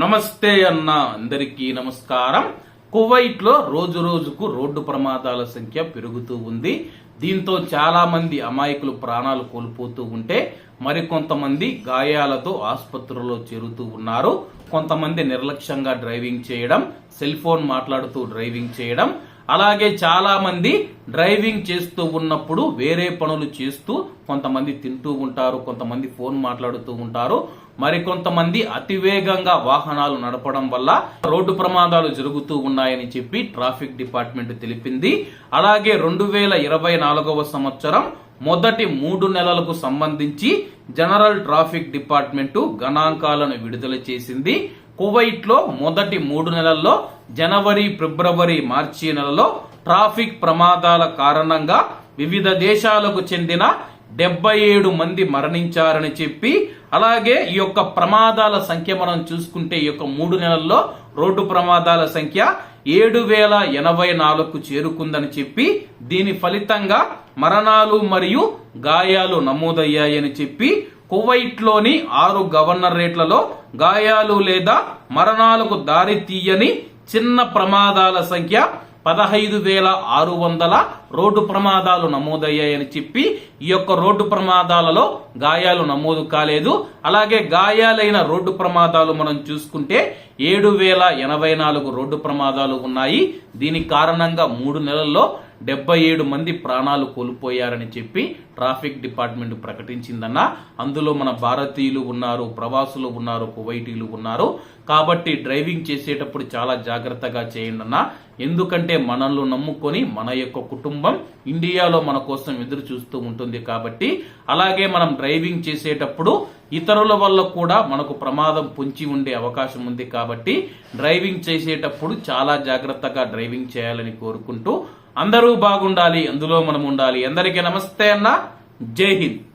నమస్తే అన్న అందరికీ నమస్కారం. కువైట్లో రోజు రోజుకు రోడ్డు ప్రమాదాల సంఖ్య పెరుగుతూ ఉంది. దీంతో చాలా మంది అమాయకులు ప్రాణాలు కోల్పోతూ ఉంటే మరికొంతమంది గాయాలతో ఆసుపత్రుల్లో చేరుతూ ఉన్నారు. కొంతమంది నిర్లక్ష్యంగా డ్రైవింగ్ చేయడం సెల్ ఫోన్ మాట్లాడుతూ డ్రైవింగ్ చేయడం అలాగే చాలామంది డ్రైవింగ్ చేస్తూ ఉన్నప్పుడు వేరే పనులు చేస్తూ కొంతమంది తింటూ ఉంటారు కొంతమంది ఫోన్ మాట్లాడుతూ ఉంటారు. మరికొంతమంది అతివేగంగా వాహనాలు నడపడం వల్ల రోడ్డు ప్రమాదాలు జరుగుతూ ఉన్నాయని చెప్పి ట్రాఫిక్ డిపార్ట్మెంట్ తెలిపింది. అలాగే రెండు వేల ఇరవై నాలుగవ సంవత్సరం మొదటి మూడు నెలలకు సంబంధించి జనరల్ ట్రాఫిక్ డిపార్ట్మెంటు గణాంకాలను విడుదల చేసింది. కువైట్లో మొదటి మూడు నెలల్లో జనవరి ఫిబ్రవరి మార్చి నెలలో ట్రాఫిక్ ప్రమాదాల కారణంగా వివిధ దేశాలకు చెందిన డెబ్బై ఏడు మంది మరణించారని చెప్పి అలాగే ఈ యొక్క ప్రమాదాల సంఖ్య మనం చూసుకుంటే ఈ యొక్క మూడు నెలల్లో రోడ్డు ప్రమాదాల సంఖ్య ఏడు వేల ఎనభై నాలుగుకు చేరుకుందని చెప్పి దీని ఫలితంగా మరణాలు మరియు గాయాలు నమోదయ్యాయని చెప్పి కువైట్లోని ఆరు గవర్నరేట్లలో గాయాలు లేదా మరణాలకు దారి తీయని చిన్న ప్రమాదాల సంఖ్య పదహైదు వేల ఆరు వందల రోడ్డు ప్రమాదాలు నమోదయ్యాయని చెప్పి ఈ యొక్క రోడ్డు ప్రమాదాలలో గాయాలు నమోదు కాలేదు. అలాగే గాయాలైన రోడ్డు ప్రమాదాలు మనం చూసుకుంటే ఏడు వేల ఎనభై నాలుగు రోడ్డు ప్రమాదాలు ఉన్నాయి. దీని కారణంగా మూడు నెలల్లో డెబ్బై ఏడు మంది ప్రాణాలు కోల్పోయారని చెప్పి ట్రాఫిక్ డిపార్ట్మెంట్ ప్రకటించిందన్న. అందులో మన భారతీయులు ఉన్నారు ప్రవాసులు ఉన్నారు కువైటీలు ఉన్నారు. కాబట్టి డ్రైవింగ్ చేసేటప్పుడు చాలా జాగ్రత్తగా చేయండి అన్న ఎందుకంటే మనల్ని నమ్ముకొని మన యొక్క కుటుంబం ఇండియాలో మన కోసం ఎదురు చూస్తూ ఉంటుంది కాబట్టి అలాగే మనం డ్రైవింగ్ చేసేటప్పుడు ఇతరుల వల్ల కూడా మనకు ప్రమాదం పొంచి ఉండే అవకాశం ఉంది కాబట్టి డ్రైవింగ్ చేసేటప్పుడు చాలా జాగ్రత్తగా డ్రైవింగ్ చేయాలని కోరుకుంటూ అందరూ బాగుండాలి అందులో మనం ఉండాలి. అందరికీ నమస్తే అన్న. జై హింద్.